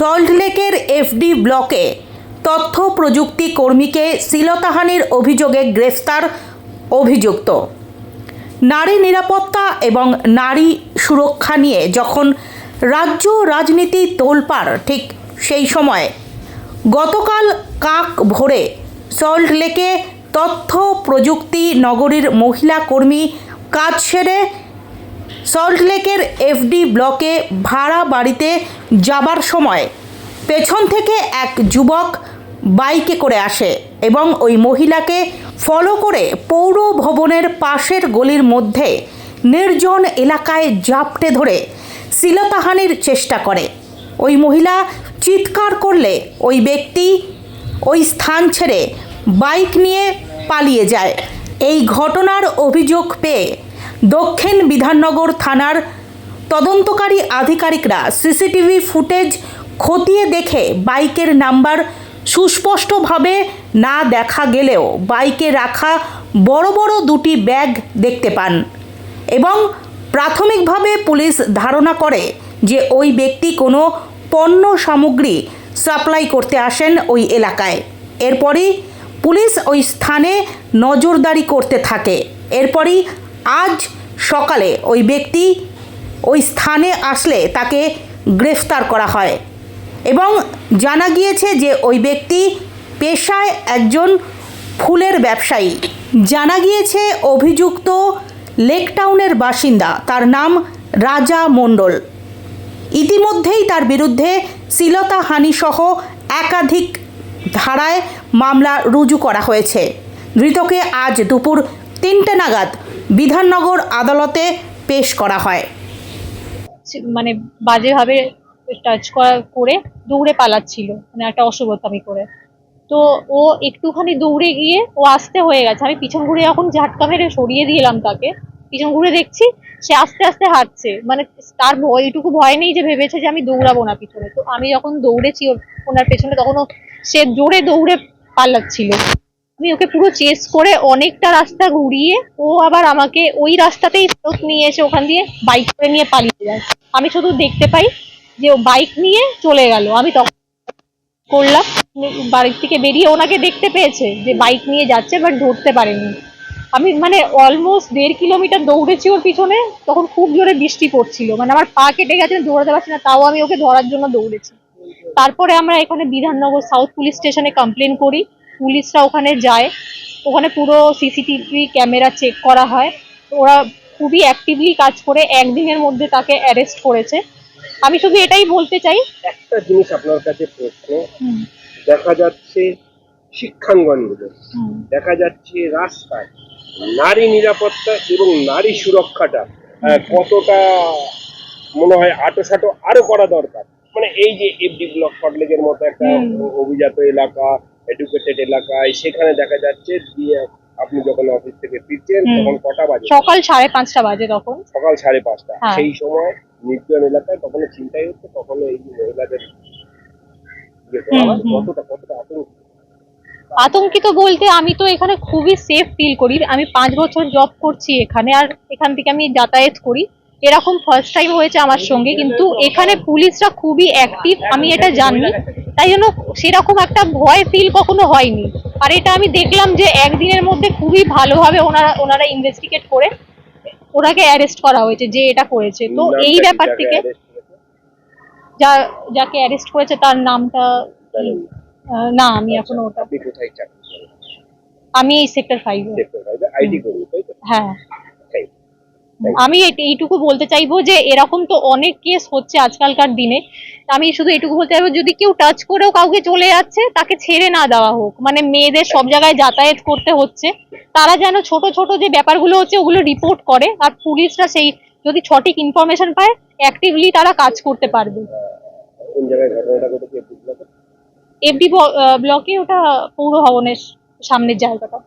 সল্টলেকের এফডি ব্লকে তথ্য প্রযুক্তি কর্মীকে শ্লীলতাহানির অভিযোগে গ্রেফতার অভিযুক্ত। নারী নিরাপত্তা এবং নারী সুরক্ষা নিয়ে যখন রাজ্য রাজনীতি তোলপাড় ঠিক সেই সময়, গতকাল কাক ভোরে সল্টলেকে তথ্য প্রযুক্তি নগরীর মহিলা কর্মী কাজ সেরে সল্টলেকের এফডি ব্লকে ভাড়া বাড়িতে যাবার সময় পেছন থেকে এক যুবক বাইকে করে আসে এবং ওই মহিলাকে ফলো করে পৌর ভবনের পাশের গলির মধ্যে নির্জন এলাকায় জাপটে ধরে শ্লীলতাহানির চেষ্টা করে। ওই মহিলা চিৎকার করলে ওই ব্যক্তি ওই স্থান ছেড়ে বাইক নিয়ে পালিয়ে যায়। এই ঘটনার অভিযোগ পেয়ে দক্ষিণ বিধাননগর থানার তদন্তকারী আধিকারিকরা সিসিটিভি ফুটেজ খতিয়ে দেখে বাইকের নাম্বার সুস্পষ্টভাবে না দেখা গেলেও বাইকে রাখা বড় বড় দুটি ব্যাগ দেখতে পান এবং প্রাথমিকভাবে পুলিশ ধারণা করে যে ওই ব্যক্তি কোনো পণ্য সামগ্রী সাপ্লাই করতে আসেন ওই এলাকায়। এরপরই পুলিশ ওই স্থানে নজরদারি করতে থাকে। এরপরই আজ সকালে ওই ব্যক্তি ওই স্থানে আসলে তাকে গ্রেফতার করা হয় এবং জানা গিয়েছে যে ওই ব্যক্তি পেশায় একজন ফুলের ব্যবসায়ী। জানা গিয়েছে অভিযুক্ত লেকটাউনের বাসিন্দা, তার নাম রাজা মণ্ডল। ইতিমধ্যেই তার বিরুদ্ধে শ্লীলতাহানি সহ একাধিক ধারায় মামলা রুজু করা হয়েছে। ধৃতকে আজ দুপুর তিনটে নাগাদ বিধাননগর আদালতে পেশ করা হয়। মানে বাজেভাবে টাচ করা করে দৌড়ে পালাচ্ছিল মানে একটা অশুভতামি করে। তো ও একটুখানি দৌড়ে গিয়ে ও আসতে হয়ে গেছে। আমি পিছন ঘুরে যখন ঝাটকা মেরে সরিয়ে দিলাম তাকে, পিছন ঘুরে দেখছি সে আস্তে আস্তে হাঁটছে। মানে তার ভয় এইটুকু ভয় নেই যে ভেবেছে যে আমি দৌড়াবো না পিছনে। তো আমি যখন দৌড়েছি ওনার পেছনে, তখন সে জোরে দৌড়ে পালাচ্ছিল। আমি ওকে পুরো চেস করে অনেকটা রাস্তা ঘুরিয়ে ও আবার আমাকে ওই রাস্তাতেই ফেরত নিয়ে এসে ওখান দিয়ে বাইক করে নিয়ে পালিয়ে যায়। আমি শুধু দেখতে পাই যে ও বাইক নিয়ে চলে গেল। আমি তখন করলাম। বাড়ির থেকে বেরিয়ে ওনাকে দেখতে পেয়েছে যে বাইক নিয়ে যাচ্ছে বাট ধরতে পারেনি। আমি মানে অলমোস্ট দেড় কিলোমিটার দৌড়েছি ওর পিছনে, তখন খুব জোরে বৃষ্টি পড়ছিল। মানে আমার পা কেটে গেছে দৌড়াতে পারছি না, তাও আমি ওকে ধরার জন্য দৌড়েছি। তারপরে আমরা এখানে বিধাননগর সাউথ পুলিশ স্টেশনে কমপ্লেন করি। পুলিশরা ওখানে যায়। ওখানে পুরো সিসিটিভি ক্যামেরা চেক করা হয়। ওরা খুবই অ্যাক্টিভলি কাজ করে একদিনের মধ্যে তাকে অ্যারেস্ট করেছে। আমি শুধু এটাই বলতে চাই। একটা জিনিস আপনার কাছে প্রশ্ন। দেখা যাচ্ছে শিক্ষাঙ্গনগুলো দেখা যাচ্ছে রাস্তায় নারী নিরাপত্তা এবং নারী সুরক্ষাটা কতটা মনে হয় আটোসাটো আরও করা দরকার। মানে এই যে এফডি ব্লক ফটলেগের মতো একটা অভিজাত এলাকা এডুকেটেড এলাকায় সেখানে দেখা যাচ্ছে দিয়ে আপনি যখন অফিস থেকে ফিরছেন তখন কটা বাজে? সকাল সাড়ে পাঁচটা বাজে তখন। সকাল সাড়ে পাঁচটা। হ্যাঁ। সেই সময় নির্জন এলাকায় কখনো চিন্তাই হচ্ছে কখনো এই মহিলাদের ইয়ে। কতটা কতটা আতঙ্ক? আতঙ্কিত বলতে আমি তো এখানে খুবই সেফ ফিল করি। আমি পাঁচ বছর জব করছি এখানে আর এখান থেকে আমি যাতায়াত করি। এরকম ফার্স্ট টাইম হয়েছে আমার সঙ্গে কিন্তু এখানে পুলিশরা খুবই অ্যাক্টিভ আমি এটা জানি। তাই জন্য সেরকম একটা ভয় ফিল কখনো হয়নি। আর এটা আমি দেখলাম যে একদিনের মধ্যে খুবই ভালোভাবে ওনারা ওনারা ইনভেস্টিগেট করে ওনাকে অ্যারেস্ট করা হয়েছে যে এটা করেছে। তো এই ব্যাপার থেকে যা যাকে অ্যারেস্ট করেছে তার নামটা না? আমি এখনও ওটা আমি এই সেক্টর ফাইভে হ্যাঁ। আমি এইটুকু বলতে চাইব যে এরকম তো অনেক কেস হচ্ছে আজকালকার দিনে। আমি শুধু এটুকু বলতে চাইব যদি কেউ টাচ করেও কাউকে চলে যাচ্ছে তাকে ছেড়ে না দেওয়া হোক। মানে মেয়েদের সব জায়গায় যাতায়াত করতে হচ্ছে। তারা যেন ছোট ছোট যে ব্যাপারগুলো হচ্ছে ওগুলো রিপোর্ট করে। আর পুলিশরা সেই যদি সঠিক ইনফরমেশন পায় অ্যাক্টিভলি তারা কাজ করতে পারবে। এফডি ব্লকে? ওটা পৌর ভবনের সামনের জায়গাটা।